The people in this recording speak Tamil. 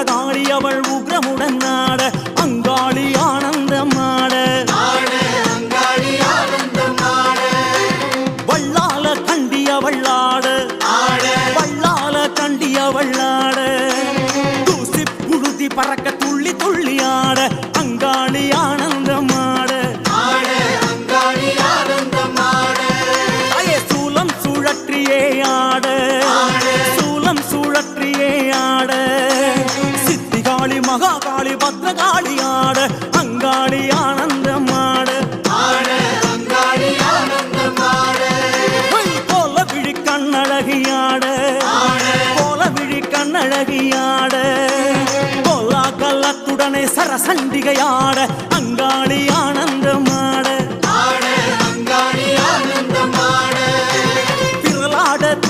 பத்திரகாளி அவள் உக்ரமுடன் நாட அங்காளி ஆனந்தம் ஆட. வள்ளால கண்டி அவள் ஆட. வள்ளால கண்டி அவள் ஆட. தூசி புழுதி பறக்க துள்ளி துள்ளி ஆட அங்காளி ஆனந்தம் ஆட. சூலம் சுழற்றியே ஆட. சூலம் சுழற்றியே மகாகாளி பத்ரகாளி ஆட அங்காளி ஆனந்தம் ஆட கோல விழி கண்ணழகியாட கோல விழி கண்ணழகியாட கோலா கல்லத்துடனே சரசண்டிகையாட